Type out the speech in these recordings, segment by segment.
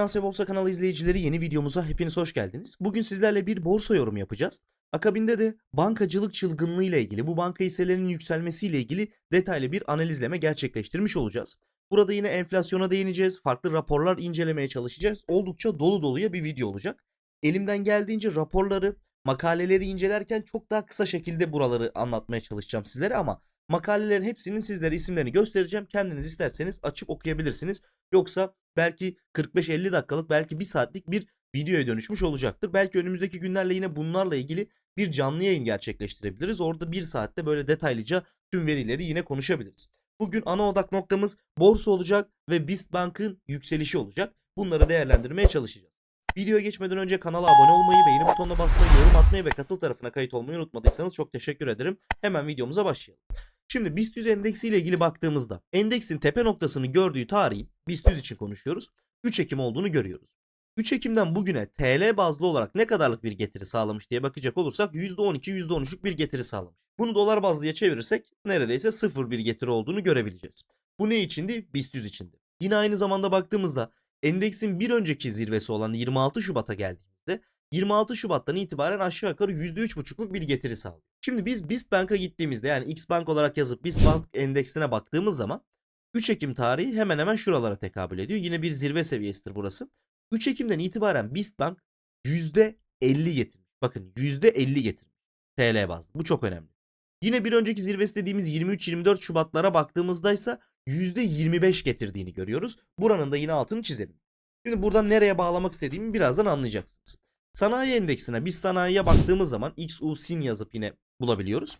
Finans ve Borsa kanalı izleyicileri yeni videomuza hepiniz hoş geldiniz. Bugün sizlerle bir borsa yorum yapacağız. Akabinde de bankacılık çılgınlığı ile ilgili, bu banka hisselerinin yükselmesiyle ilgili detaylı bir analizleme gerçekleştirmiş olacağız. Burada yine enflasyona değineceğiz, farklı raporlar incelemeye çalışacağız. Oldukça dolu doluya bir video olacak. Elimden geldiğince raporları, makaleleri incelerken çok daha kısa şekilde buraları anlatmaya çalışacağım sizlere ama makalelerin hepsinin sizlere isimlerini göstereceğim. Kendiniz isterseniz açıp okuyabilirsiniz. Yoksa belki 45-50 dakikalık belki 1 saatlik bir videoya dönüşmüş olacaktır. Belki önümüzdeki günlerle yine bunlarla ilgili bir canlı yayın gerçekleştirebiliriz. Orada 1 saatte böyle detaylıca tüm verileri yine konuşabiliriz. Bugün ana odak noktamız borsa olacak ve BIST Bank'ın yükselişi olacak. Bunları değerlendirmeye çalışacağız. Videoya geçmeden önce kanala abone olmayı, beğeni butonuna basmayı, yorum atmayı ve katıl tarafına kayıt olmayı unutmadıysanız çok teşekkür ederim. Hemen videomuza başlayalım. Şimdi BIST 100 endeksi ile ilgili baktığımızda endeksin tepe noktasını gördüğü tarihin BIST 100 için konuşuyoruz. 3 Ekim olduğunu görüyoruz. 3 Ekim'den bugüne TL bazlı olarak ne kadarlık bir getiri sağlamış diye bakacak olursak %12 %13'lük bir getiri sağlamış. Bunu dolar bazlıya çevirirsek neredeyse sıfır bir getiri olduğunu görebileceğiz. Bu ne içindi? BIST 100 içindi. Yine aynı zamanda baktığımızda endeksin bir önceki zirvesi olan 26 Şubat'a geldiğimizde 26 Şubat'tan itibaren aşağı yukarı %3,5'luk bir getiri sağlıyor. Şimdi biz BIST Bank'a gittiğimizde yani X Bank olarak yazıp BIST Bank endeksine baktığımız zaman 3 Ekim tarihi hemen hemen şuralara tekabül ediyor. Yine bir zirve seviyesidir burası. 3 Ekim'den itibaren BIST Bank %50 getirmiş. Bakın %50 getirmiş. TL bazlı. Bu çok önemli. Yine bir önceki zirvesi dediğimiz 23-24 Şubatlara baktığımızda ise %25 getirdiğini görüyoruz. Buranın da yine altını çizelim. Şimdi buradan nereye bağlamak istediğimi birazdan anlayacaksınız. Sanayi endeksine biz sanayiye baktığımız zaman XUSIN yazıp yine bulabiliyoruz.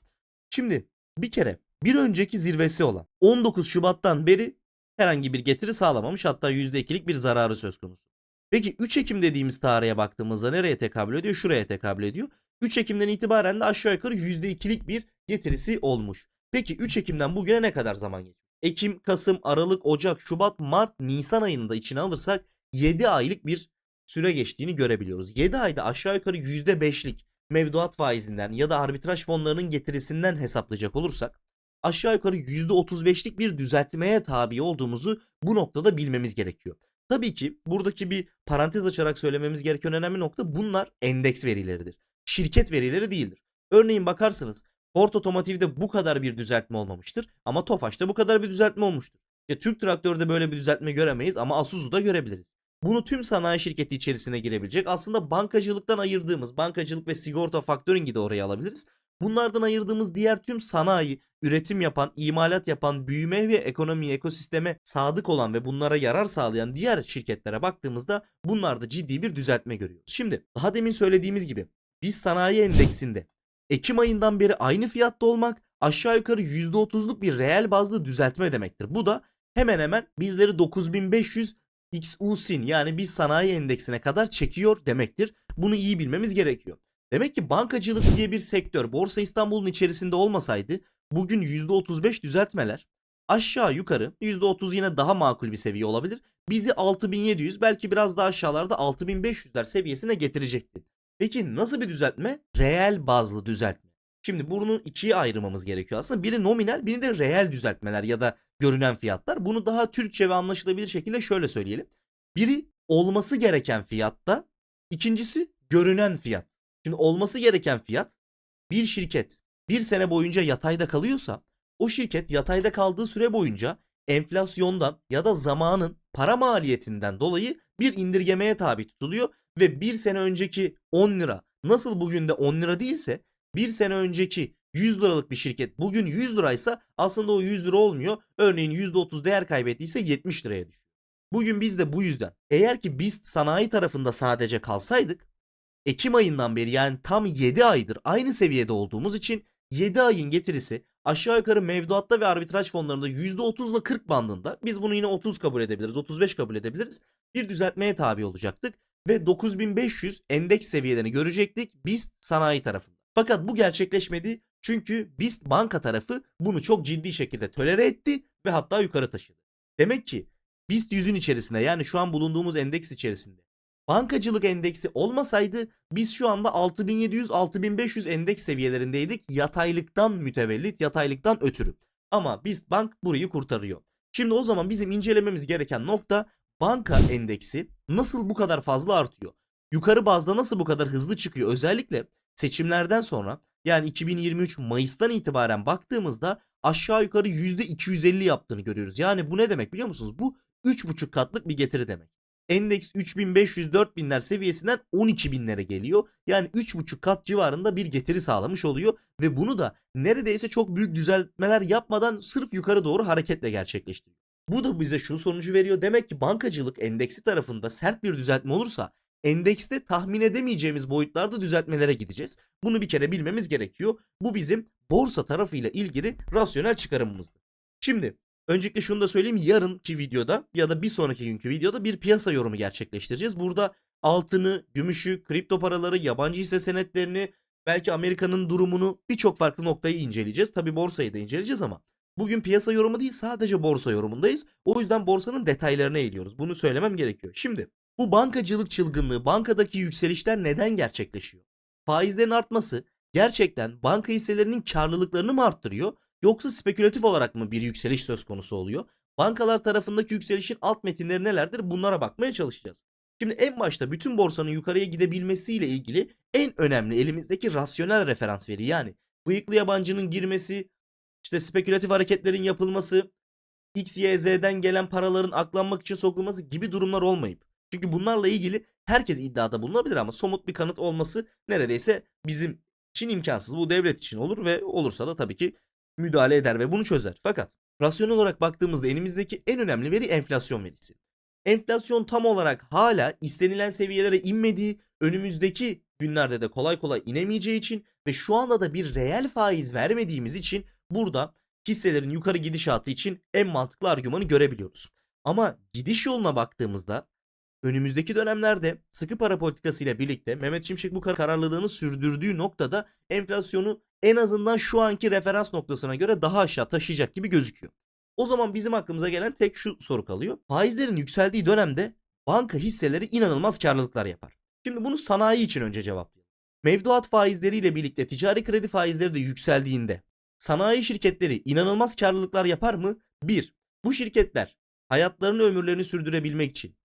Şimdi bir kere bir önceki zirvesi olan 19 Şubat'tan beri herhangi bir getiri sağlamamış hatta %2'lik bir zararı söz konusu. Peki 3 Ekim dediğimiz tarihe baktığımızda nereye tekabül ediyor? Şuraya tekabül ediyor. 3 Ekim'den itibaren de aşağı yukarı %2'lik bir getirisi olmuş. Peki 3 Ekim'den bugüne ne kadar zaman geçmiş? Ekim, Kasım, Aralık, Ocak, Şubat, Mart, Nisan ayını da içine alırsak 7 aylık bir süre geçtiğini görebiliyoruz. 7 ayda aşağı yukarı %5'lik mevduat faizinden ya da arbitraj fonlarının getirisinden hesaplayacak olursak aşağı yukarı %35'lik bir düzeltmeye tabi olduğumuzu bu noktada bilmemiz gerekiyor. Tabii ki buradaki bir parantez açarak söylememiz gereken önemli nokta bunlar endeks verileridir. Şirket verileri değildir. Örneğin bakarsanız Ford Otomotiv'de bu kadar bir düzeltme olmamıştır ama Tofaş'ta bu kadar bir düzeltme olmuştur. Ya Türk Traktör'de böyle bir düzeltme göremeyiz ama Asuzu'da görebiliriz. Bunu tüm sanayi şirketi içerisine girebilecek. Aslında bankacılıktan ayırdığımız bankacılık ve sigorta faktörüngi de oraya alabiliriz. Bunlardan ayırdığımız diğer tüm sanayi, üretim yapan, imalat yapan, büyüme ve ekonomi ekosisteme sadık olan ve bunlara yarar sağlayan diğer şirketlere baktığımızda bunlarda ciddi bir düzeltme görüyoruz. Şimdi daha demin söylediğimiz gibi biz sanayi endeksinde Ekim ayından beri aynı fiyatta olmak aşağı yukarı %30'luk bir reel bazlı düzeltme demektir. Bu da hemen hemen bizleri 9500 XUSIN yani biz sanayi endeksine kadar çekiyor demektir. Bunu iyi bilmemiz gerekiyor. Demek ki bankacılık diye bir sektör Borsa İstanbul'un içerisinde olmasaydı bugün %35 düzeltmeler aşağı yukarı %30 yine daha makul bir seviye olabilir. Bizi 6700 belki biraz daha aşağılarda 6500'ler seviyesine getirecekti. Peki nasıl bir düzeltme? Reel bazlı düzeltme. Şimdi bunu ikiye ayırmamız gerekiyor aslında. Biri nominal, biri de reel düzeltmeler ya da görünen fiyatlar. Bunu daha Türkçe ve anlaşılabilir şekilde şöyle söyleyelim. Biri olması gereken fiyatta, ikincisi görünen fiyat. Şimdi olması gereken fiyat bir şirket bir sene boyunca yatayda kalıyorsa o şirket yatayda kaldığı süre boyunca enflasyondan ya da zamanın para maliyetinden dolayı bir indirgemeye tabi tutuluyor ve bir sene önceki 10 lira nasıl bugün de 10 lira değilse bir sene önceki 100 liralık bir şirket bugün 100 liraysa aslında o 100 lira olmuyor. Örneğin %30 değer kaybettiyse 70 liraya düşüyor. Bugün biz de bu yüzden eğer ki biz sanayi tarafında sadece kalsaydık Ekim ayından beri yani tam 7 aydır aynı seviyede olduğumuz için 7 ayın getirisi aşağı yukarı mevduatta ve arbitraj fonlarında %30 ile 40 bandında biz bunu yine 30 kabul edebiliriz 35 kabul edebiliriz bir düzeltmeye tabi olacaktık ve 9500 endeks seviyelerini görecektik BIST sanayi tarafında. Fakat bu gerçekleşmedi çünkü BIST banka tarafı bunu çok ciddi şekilde tolere etti ve hatta yukarı taşıdı. Demek ki BIST 100'ün içerisinde yani şu an bulunduğumuz endeks içerisinde bankacılık endeksi olmasaydı biz şu anda 6700-6500 endeks seviyelerindeydik yataylıktan mütevellit, yataylıktan ötürü. Ama BIST Bank burayı kurtarıyor. Şimdi o zaman bizim incelememiz gereken nokta banka endeksi nasıl bu kadar fazla artıyor? Yukarı bazda nasıl bu kadar hızlı çıkıyor? Özellikle seçimlerden sonra yani 2023 Mayıs'tan itibaren baktığımızda aşağı yukarı %250 yaptığını görüyoruz. Yani bu ne demek biliyor musunuz? Bu 3,5 katlık bir getiri demek. Endeks 3500-4000'ler seviyesinden 12.000'lere geliyor. Yani 3,5 kat civarında bir getiri sağlamış oluyor. Ve bunu da neredeyse çok büyük düzeltmeler yapmadan sırf yukarı doğru hareketle gerçekleştiriyor. Bu da bize şu sonucu veriyor. Demek ki bankacılık endeksi tarafında sert bir düzeltme olursa endekste tahmin edemeyeceğimiz boyutlarda düzeltmelere gideceğiz. Bunu bir kere bilmemiz gerekiyor. Bu bizim borsa tarafıyla ilgili rasyonel çıkarımımızdı. Şimdi öncelikle şunu da söyleyeyim. Yarınki videoda ya da bir sonraki günkü videoda bir piyasa yorumu gerçekleştireceğiz. Burada altını, gümüşü, kripto paraları, yabancı hisse senetlerini, belki Amerika'nın durumunu birçok farklı noktayı inceleyeceğiz. Tabi borsayı da inceleyeceğiz ama bugün piyasa yorumu değil sadece borsa yorumundayız. O yüzden borsanın detaylarına eğiliyoruz. Bunu söylemem gerekiyor. Şimdi bu bankacılık çılgınlığı, bankadaki yükselişler neden gerçekleşiyor? Faizlerin artması gerçekten banka hisselerinin karlılıklarını mı arttırıyor yoksa spekülatif olarak mı bir yükseliş söz konusu oluyor? Bankalar tarafındaki yükselişin alt metinleri nelerdir? Bunlara bakmaya çalışacağız. Şimdi en başta bütün borsanın yukarıya gidebilmesiyle ilgili en önemli elimizdeki rasyonel referans veri yani bıyıklı yabancının girmesi, işte spekülatif hareketlerin yapılması, X, Y, Z'den gelen paraların aklanmak için sokulması gibi durumlar olmayıp çünkü bunlarla ilgili herkes iddiada bulunabilir ama somut bir kanıt olması neredeyse bizim için imkansız. Bu devlet için olur ve olursa da tabii ki müdahale eder ve bunu çözer. Fakat rasyonel olarak baktığımızda elimizdeki en önemli veri enflasyon verisi. Enflasyon tam olarak hala istenilen seviyelere inmediği, önümüzdeki günlerde de kolay kolay inemeyeceği için ve şu anda da bir reel faiz vermediğimiz için burada hisselerin yukarı gidişatı için en mantıklı argümanı görebiliyoruz. Ama gidiş yoluna baktığımızda önümüzdeki dönemlerde sıkı para politikası ile birlikte Mehmet Şimşek bu kararlılığını sürdürdüğü noktada enflasyonu en azından şu anki referans noktasına göre daha aşağı taşıyacak gibi gözüküyor. O zaman bizim aklımıza gelen tek şu soru kalıyor. Faizlerin yükseldiği dönemde banka hisseleri inanılmaz karlılıklar yapar. Şimdi bunu sanayi için önce cevaplayalım. Mevduat faizleriyle birlikte ticari kredi faizleri de yükseldiğinde sanayi şirketleri inanılmaz karlılıklar yapar mı? 1. Bu şirketler hayatlarını ömürlerini sürdürebilmek için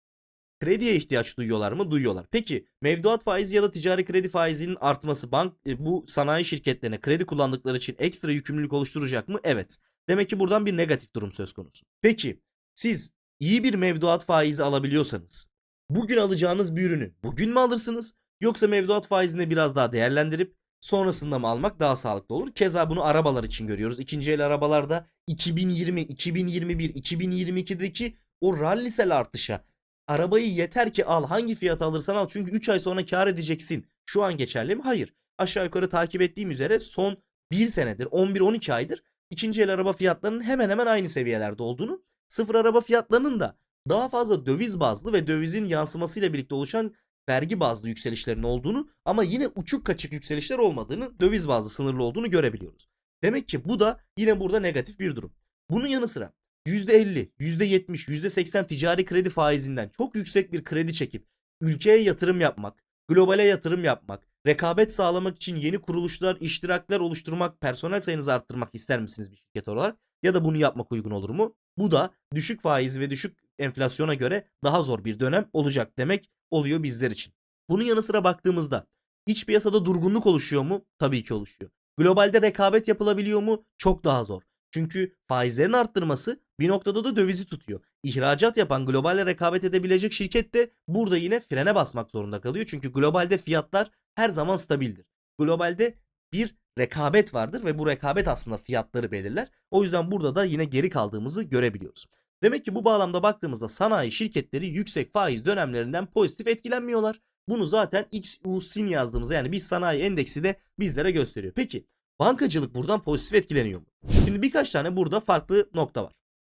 krediye ihtiyaç duyuyorlar mı? Duyuyorlar. Peki mevduat faizi ya da ticari kredi faizinin artması bank e, bu sanayi şirketlerine kredi kullandıkları için ekstra yükümlülük oluşturacak mı? Evet. Demek ki buradan bir negatif durum söz konusu. Peki siz iyi bir mevduat faizi alabiliyorsanız bugün alacağınız bir ürünü bugün mü alırsınız yoksa mevduat faizini biraz daha değerlendirip sonrasında mı almak daha sağlıklı olur? Keza bunu arabalar için görüyoruz. İkinci el arabalarda 2020, 2021, 2022'deki o rallisel artışa arabayı yeter ki al hangi fiyata alırsan al çünkü 3 ay sonra kar edeceksin. Şu an geçerli mi? Hayır. Aşağı yukarı takip ettiğim üzere son 1 senedir 11-12 aydır ikinci el araba fiyatlarının hemen hemen aynı seviyelerde olduğunu, sıfır araba fiyatlarının da daha fazla döviz bazlı ve dövizin yansımasıyla birlikte oluşan vergi bazlı yükselişlerin olduğunu ama yine uçuk kaçık yükselişler olmadığını, döviz bazlı sınırlı olduğunu görebiliyoruz. Demek ki bu da yine burada negatif bir durum. Bunun yanı sıra %50, %70, %80 ticari kredi faizinden çok yüksek bir kredi çekip ülkeye yatırım yapmak, globale yatırım yapmak, rekabet sağlamak için yeni kuruluşlar, iştirakler oluşturmak, personel sayınızı arttırmak ister misiniz bir şirket olarak? Ya da bunu yapmak uygun olur mu? Bu da düşük faiz ve düşük enflasyona göre daha zor bir dönem olacak demek oluyor bizler için. Bunun yanı sıra baktığımızda iç piyasada durgunluk oluşuyor mu? Tabii ki oluşuyor. Globalde rekabet yapılabiliyor mu? Çok daha zor. Çünkü faizlerin arttırması bir noktada da dövizi tutuyor. İhracat yapan globalle rekabet edebilecek şirket de burada yine frene basmak zorunda kalıyor. Çünkü globalde fiyatlar her zaman stabildir. Globalde bir rekabet vardır ve bu rekabet aslında fiyatları belirler. O yüzden burada da yine geri kaldığımızı görebiliyoruz. Demek ki bu bağlamda baktığımızda sanayi şirketleri yüksek faiz dönemlerinden pozitif etkilenmiyorlar. Bunu zaten XUSIN yazdığımız yani biz sanayi endeksi de bizlere gösteriyor. Peki bankacılık buradan pozitif etkileniyor mu? Şimdi birkaç tane burada farklı nokta var.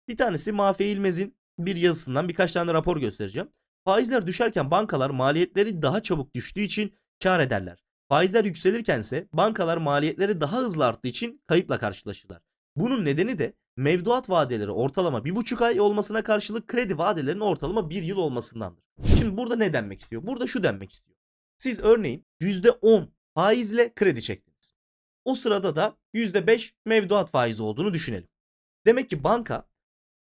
Bir tanesi Mafi İlmez'in bir yazısından birkaç tane rapor göstereceğim. Faizler düşerken bankalar maliyetleri daha çabuk düştüğü için kar ederler. Faizler yükselirkense bankalar maliyetleri daha hızlı arttığı için kayıpla karşılaşırlar. Bunun nedeni de mevduat vadeleri ortalama 1,5 ay olmasına karşılık kredi vadelerinin ortalama 1 yıl olmasındandır. Şimdi burada ne denmek istiyor? Burada şu denmek istiyor. Siz örneğin %10 faizle kredi çektiniz. O sırada da %5 mevduat faizi olduğunu düşünelim. Demek ki banka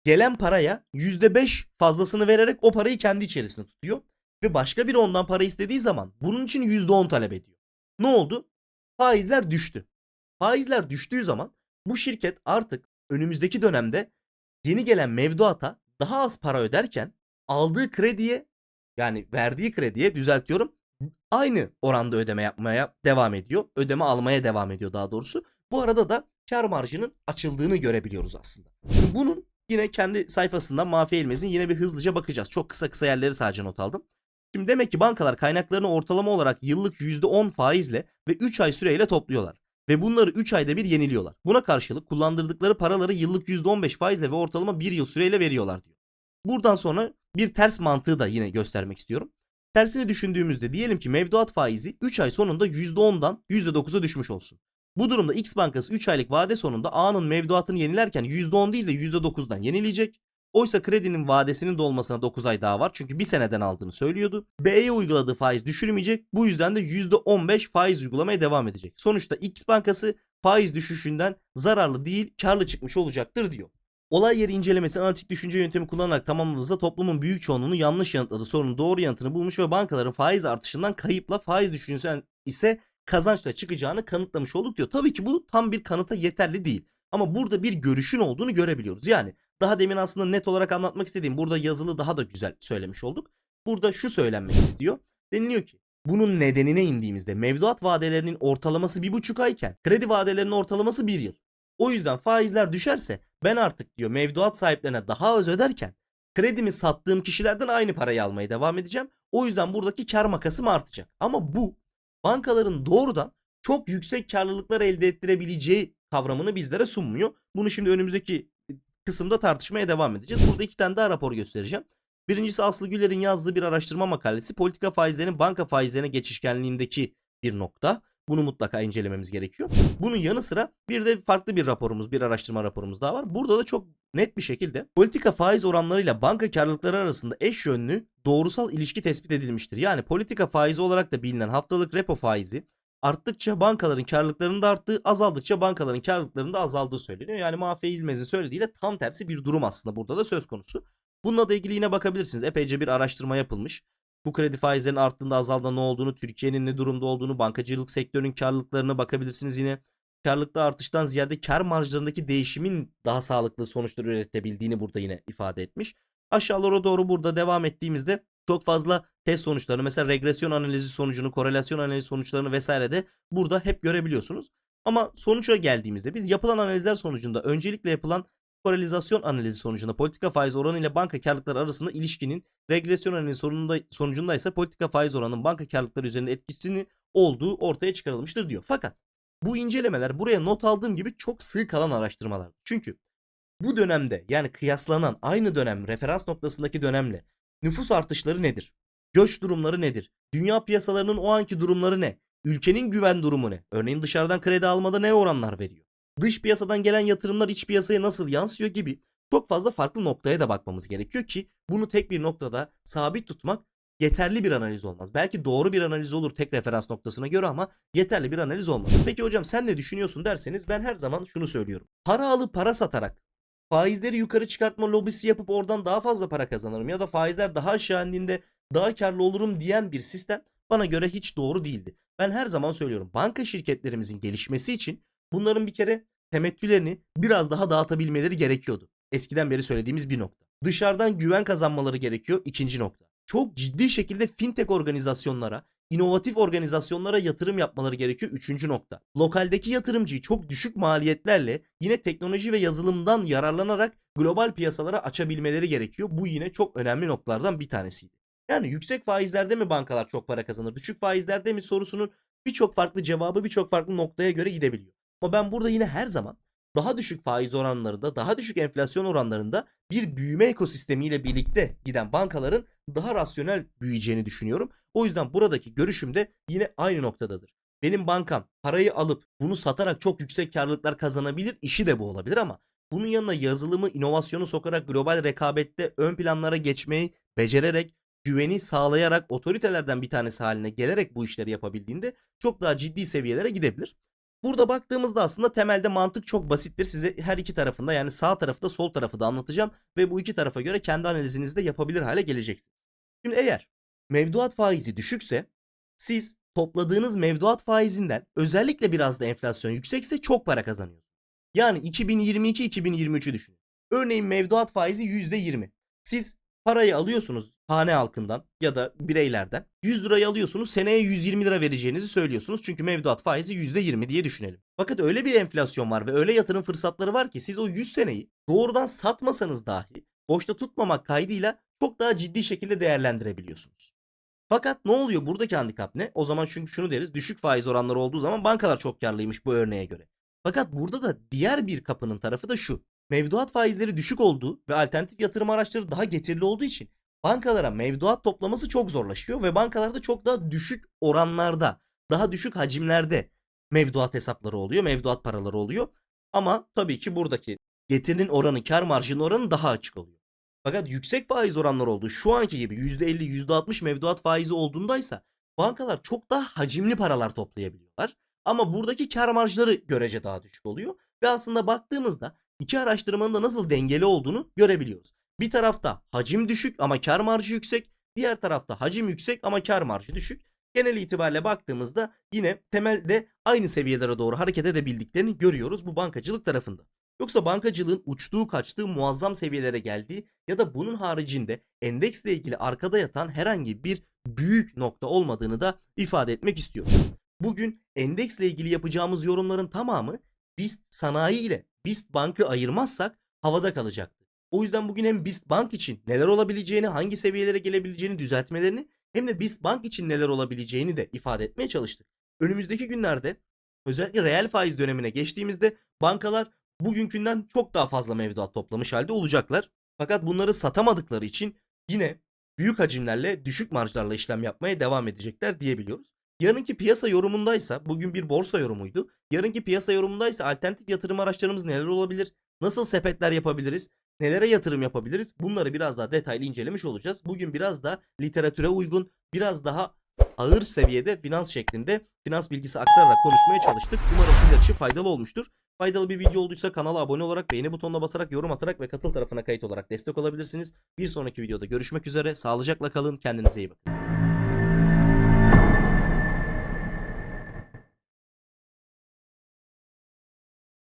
gelen paraya %5 fazlasını vererek o parayı kendi içerisinde tutuyor. Ve başka biri ondan para istediği zaman bunun için %10 talep ediyor. Ne oldu? Faizler düştü. Faizler düştüğü zaman bu şirket artık önümüzdeki dönemde yeni gelen mevduata daha az para öderken aldığı krediye yani verdiği krediye düzeltiyorum aynı oranda ödeme yapmaya devam ediyor. Ödeme almaya devam ediyor daha doğrusu. Bu arada da kar marjının açıldığını görebiliyoruz aslında. Bunun yine kendi sayfasından Mafi Elmez'in yine bir hızlıca bakacağız. Çok kısa kısa yerleri sadece not aldım. Şimdi demek ki bankalar kaynaklarını ortalama olarak yıllık %10 faizle ve 3 ay süreyle topluyorlar. Ve bunları 3 ayda bir yeniliyorlar. Buna karşılık kullandırdıkları paraları yıllık %15 faizle ve ortalama 1 yıl süreyle veriyorlar diyor. Buradan sonra bir ters mantığı da yine göstermek istiyorum. Tersini düşündüğümüzde diyelim ki mevduat faizi 3 ay sonunda %10'dan %9'a düşmüş olsun. Bu durumda X bankası 3 aylık vade sonunda A'nın mevduatını yenilerken %10 değil de %9'dan yenileyecek. Oysa kredinin vadesinin dolmasına 9 ay daha var çünkü bir seneden aldığını söylüyordu. B'ye uyguladığı faiz düşürülmeyecek. Bu yüzden de %15 faiz uygulamaya devam edecek. Sonuçta X bankası faiz düşüşünden zararlı değil karlı çıkmış olacaktır diyor. Olay yeri incelemesi analitik düşünce yöntemi kullanarak tamamladığımızda toplumun büyük çoğunluğunu yanlış yanıtladı. Sorunun doğru yanıtını bulmuş ve bankaların faiz artışından kayıpla faiz düşüşünden ise kazançla çıkacağını kanıtlamış olduk diyor. Tabii ki bu tam bir kanıta yeterli değil. Ama burada bir görüşün olduğunu görebiliyoruz. Yani daha demin aslında net olarak anlatmak istediğim burada yazılı daha da güzel söylemiş olduk. Burada şu söylenmek istiyor. Deniliyor ki bunun nedenine indiğimizde mevduat vadelerinin ortalaması bir buçuk ayken kredi vadelerinin ortalaması bir yıl. O yüzden faizler düşerse ben artık diyor mevduat sahiplerine daha az öderken kredimi sattığım kişilerden aynı parayı almaya devam edeceğim. O yüzden buradaki kar makasım artacak. Ama bu bankaların doğrudan çok yüksek karlılıklar elde ettirebileceği kavramını bizlere sunmuyor. Bunu şimdi önümüzdeki kısımda tartışmaya devam edeceğiz. Burada iki tane daha rapor göstereceğim. Birincisi Aslı Güler'in yazdığı bir araştırma makalesi. Politika faizlerinin banka faizlerine geçişkenliğindeki bir nokta. Bunu mutlaka incelememiz gerekiyor. Bunun yanı sıra bir de farklı bir raporumuz, bir araştırma raporumuz daha var. Burada da çok net bir şekilde politika faiz oranlarıyla banka karlılıkları arasında eş yönlü doğrusal ilişki tespit edilmiştir. Yani politika faizi olarak da bilinen haftalık repo faizi arttıkça bankaların karlılıklarının da arttığı, azaldıkça bankaların karlılıklarının da azaldığı söyleniyor. Yani Mafi İlmez'in söylediğiyle tam tersi bir durum aslında burada da söz konusu. Bununla da ilgili yine bakabilirsiniz. Epeyce bir araştırma yapılmış. Bu kredi faizlerinin arttığında azaldığında ne olduğunu, Türkiye'nin ne durumda olduğunu, bankacılık sektörünün karlılıklarına bakabilirsiniz yine. Karlılıkta artıştan ziyade kar marjlarındaki değişimin daha sağlıklı sonuçlar üretebildiğini burada yine ifade etmiş. Aşağılara doğru burada devam ettiğimizde çok fazla test sonuçlarını mesela regresyon analizi sonucunu, korelasyon analizi sonuçlarını vesaire de burada hep görebiliyorsunuz. Ama sonuca geldiğimizde biz yapılan analizler sonucunda öncelikle yapılan korelizasyon analizi sonucunda politika faiz oranı ile banka karlılıkları arasında ilişkinin regresyon analizi sonunda, sonucunda ise politika faiz oranının banka karlılıkları üzerinde etkisini olduğu ortaya çıkarılmıştır diyor. Fakat bu incelemeler buraya not aldığım gibi çok sığ kalan araştırmalar. Çünkü bu dönemde yani kıyaslanan aynı dönem referans noktasındaki dönemle nüfus artışları nedir? Göç durumları nedir? Dünya piyasalarının o anki durumları ne? Ülkenin güven durumu ne? Örneğin dışarıdan kredi almada ne oranlar veriyor? Dış piyasadan gelen yatırımlar iç piyasaya nasıl yansıyor gibi çok fazla farklı noktaya da bakmamız gerekiyor ki bunu tek bir noktada sabit tutmak yeterli bir analiz olmaz. Belki doğru bir analiz olur tek referans noktasına göre ama yeterli bir analiz olmaz. Peki hocam sen ne düşünüyorsun derseniz ben her zaman şunu söylüyorum. Para alıp para satarak faizleri yukarı çıkartma lobisi yapıp oradan daha fazla para kazanırım ya da faizler daha aşağı indiğinde daha karlı olurum diyen bir sistem bana göre hiç doğru değildi. Ben her zaman söylüyorum banka şirketlerimizin gelişmesi için bunların bir kere temettülerini biraz daha dağıtabilmeleri gerekiyordu. Eskiden beri söylediğimiz bir nokta. Dışarıdan güven kazanmaları gerekiyor ikinci nokta. Çok ciddi şekilde fintech organizasyonlara, inovatif organizasyonlara yatırım yapmaları gerekiyor. Üçüncü nokta. Lokaldeki yatırımcıyı çok düşük maliyetlerle yine teknoloji ve yazılımdan yararlanarak global piyasalara açabilmeleri gerekiyor. Bu yine çok önemli noktalardan bir tanesiydi. Yani yüksek faizlerde mi bankalar çok para kazanır, düşük faizlerde mi sorusunun birçok farklı cevabı birçok farklı noktaya göre gidebiliyor. Ama ben burada yine her zaman daha düşük faiz oranlarında, daha düşük enflasyon oranlarında bir büyüme ekosistemiyle birlikte giden bankaların daha rasyonel büyüyeceğini düşünüyorum. O yüzden buradaki görüşüm de yine aynı noktadadır. Benim bankam parayı alıp bunu satarak çok yüksek karlılıklar kazanabilir, işi de bu olabilir ama bunun yanına yazılımı, inovasyonu sokarak global rekabette ön planlara geçmeyi becererek, güveni sağlayarak, otoritelerden bir tanesi haline gelerek bu işleri yapabildiğinde çok daha ciddi seviyelere gidebilir. Burada baktığımızda aslında temelde mantık çok basittir. Size her iki tarafında yani sağ tarafı da sol tarafı da anlatacağım ve bu iki tarafa göre kendi analizinizi de yapabilir hale geleceksiniz. Şimdi eğer mevduat faizi düşükse siz topladığınız mevduat faizinden özellikle biraz da enflasyon yüksekse çok para kazanıyorsunuz. Yani 2022-2023'ü düşünün. Örneğin mevduat faizi %20. Siz parayı alıyorsunuz hane halkından ya da bireylerden. 100 lirayı alıyorsunuz seneye 120 lira vereceğinizi söylüyorsunuz. Çünkü mevduat faizi %20 diye düşünelim. Fakat öyle bir enflasyon var ve öyle yatırım fırsatları var ki siz o 100 seneyi doğrudan satmasanız dahi boşta tutmamak kaydıyla çok daha ciddi şekilde değerlendirebiliyorsunuz. Fakat ne oluyor buradaki handikap ne? O zaman çünkü şunu deriz düşük faiz oranları olduğu zaman bankalar çok karlıymış bu örneğe göre. Fakat burada da diğer bir kapının tarafı da şu. Mevduat faizleri düşük olduğu ve alternatif yatırım araçları daha getirili olduğu için bankalara mevduat toplaması çok zorlaşıyor ve bankalarda çok daha düşük oranlarda, daha düşük hacimlerde mevduat hesapları oluyor, mevduat paraları oluyor. Ama tabii ki buradaki getirinin oranı, kar marjının oranı daha açık oluyor. Fakat yüksek faiz oranları olduğu şu anki gibi %50, %60 mevduat faizi olduğundaysa bankalar çok daha hacimli paralar toplayabiliyorlar. Ama buradaki kar marjları görece daha düşük oluyor. Ve aslında baktığımızda iki araştırmanın da nasıl dengeli olduğunu görebiliyoruz. Bir tarafta hacim düşük ama kar marjı yüksek. Diğer tarafta hacim yüksek ama kar marjı düşük. Genel itibariyle baktığımızda yine temelde aynı seviyelere doğru hareket edebildiklerini görüyoruz bu bankacılık tarafında. Yoksa bankacılığın uçtuğu kaçtığı muazzam seviyelere geldiği ya da bunun haricinde endeksle ilgili arkada yatan herhangi bir büyük nokta olmadığını da ifade etmek istiyoruz. Bugün endeksle ilgili yapacağımız yorumların tamamı BIST sanayi ile BIST bankı ayırmazsak havada kalacaktır. O yüzden bugün hem BIST bank için neler olabileceğini, hangi seviyelere gelebileceğini düzeltmelerini hem de BIST bank için neler olabileceğini de ifade etmeye çalıştık. Önümüzdeki günlerde özellikle reel faiz dönemine geçtiğimizde bankalar bugünkünden çok daha fazla mevduat toplamış halde olacaklar. Fakat bunları satamadıkları için yine büyük hacimlerle düşük marjlarla işlem yapmaya devam edecekler diyebiliyoruz. Yarınki piyasa yorumundaysa bugün bir borsa yorumuydu. Yarınki piyasa yorumundaysa alternatif yatırım araçlarımız neler olabilir? Nasıl sepetler yapabiliriz? Nelere yatırım yapabiliriz? Bunları biraz daha detaylı incelemiş olacağız. Bugün biraz da literatüre uygun, biraz daha ağır seviyede finans şeklinde finans bilgisi aktararak konuşmaya çalıştık. Umarım sizler için faydalı olmuştur. Faydalı bir video olduysa kanala abone olarak, beğeni butonuna basarak, yorum atarak ve katıl tarafına kayıt olarak destek olabilirsiniz. Bir sonraki videoda görüşmek üzere. Sağlıcakla kalın. Kendinize iyi bakın.